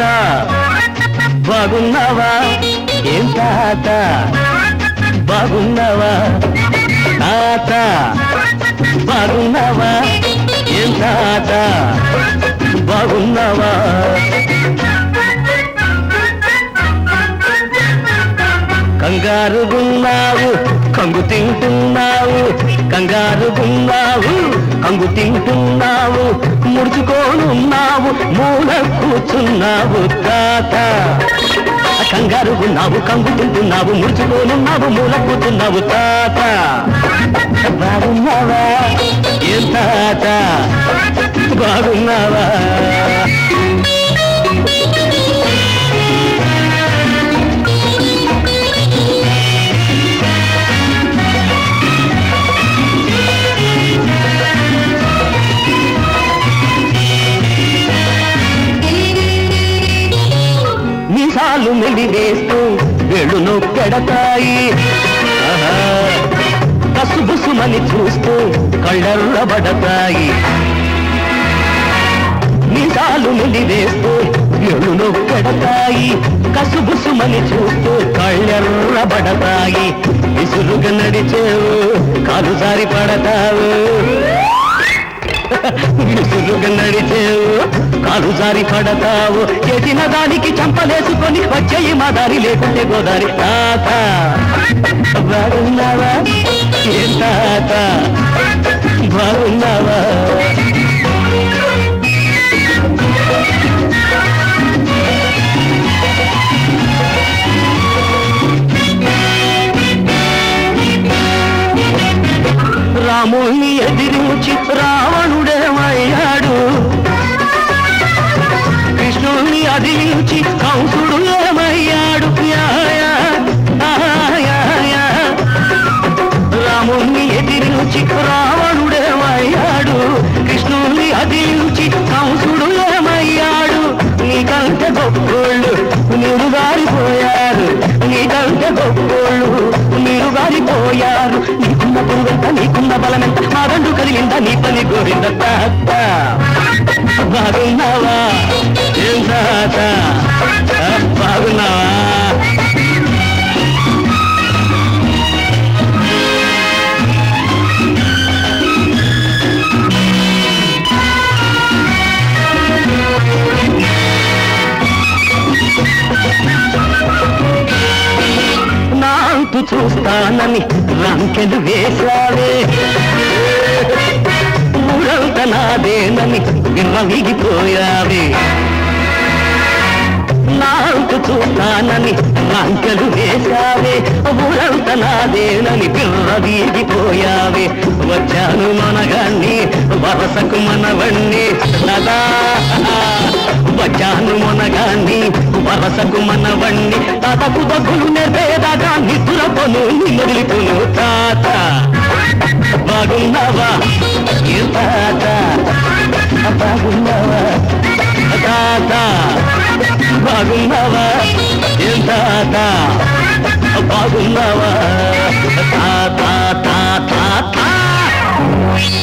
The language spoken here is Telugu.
తాత? బాగున్నావా? ఏం తాత? బాగున్నావా? తాత? బాగున్నావా? ఏం తాత? బాగున్నావా? కంగారుగున్నావు కంగు తింటున్నావు కంగారుగున్నావు కంగు తింటున్నావు ముడుచుకోనున్నావు. మూల కూర్చున్నావు తాత కంగారుగున్నావు కంగు తింటున్నావు ముడుచుకోనున్నావు మూల కూర్చున్నావు తాత. బాగున్నావా? ఏం తాత? బాగున్నా మీసాలు వేస్తూ వెళ్ళు నొక్కెడతాయి. కసుబుసుమని చూస్తూ కళ్ళర్రబడతాయి మీసాలు మెలివేస్తూ వెళ్ళు నొక్కెడతాయి. కసుబుసుమని చూస్తూ కళ్ళెర్రబడతాయి విసురుగా నడిచేవు కాలు జారి పడతావు. విసురుగా నడిచేవు కాలు జారి పడతావు. చేసిన దానికి చంపలేసుకొని వచ్చేయి మా దారి లేకుంటే గోదారి తాత. బాగున్నావా? ఏ తాత? బాగున్నావా? రాముణ్ణి ఎదిరించి రావణుడేమయ్యాడు? కృష్ణుణ్ణి అదిలించి కంసుడు ఏమయ్యాడు రాముణ్ణి ఎదిరించి రావణుడేమయ్యాడు. కృష్ణుణ్ణి అదిలించి కంసుడు ఏమయ్యాడు నీకంటే గొప్పోళ్ళు మీరు గారిపోయారు నీకంటే గొప్పోళ్ళు మీరు గారిపోయారు నీకున్న పురుగంత నీకున్న బలమెంత మా రెండు కలిగిందా నీ పని గోరింద బాగున్నావా? నాంతు చూస్తానని రంకెలు వేశావే. ఊరంత నాదేనని విర్రవిగిపోయావే నాకు చూస్తానని రంకెలు వేశావే. ఊరంత నాదేనని విర్రవిగిపోయావే వచ్చాను మనగాన్ని వరసకు మనవణ్ణి. నదా వచ్చాను మనగాన్ని వరసకు మనవణ్ణి. తదకు దగ్గులు నేర్పేదాకా నిన్ను నిన్నదిలిపోను తాత. బాగున్నావా? ఏ తాత. బాగున్నావా? తాత. బాగున్నావా? ఏ తాత. బాగున్నావా?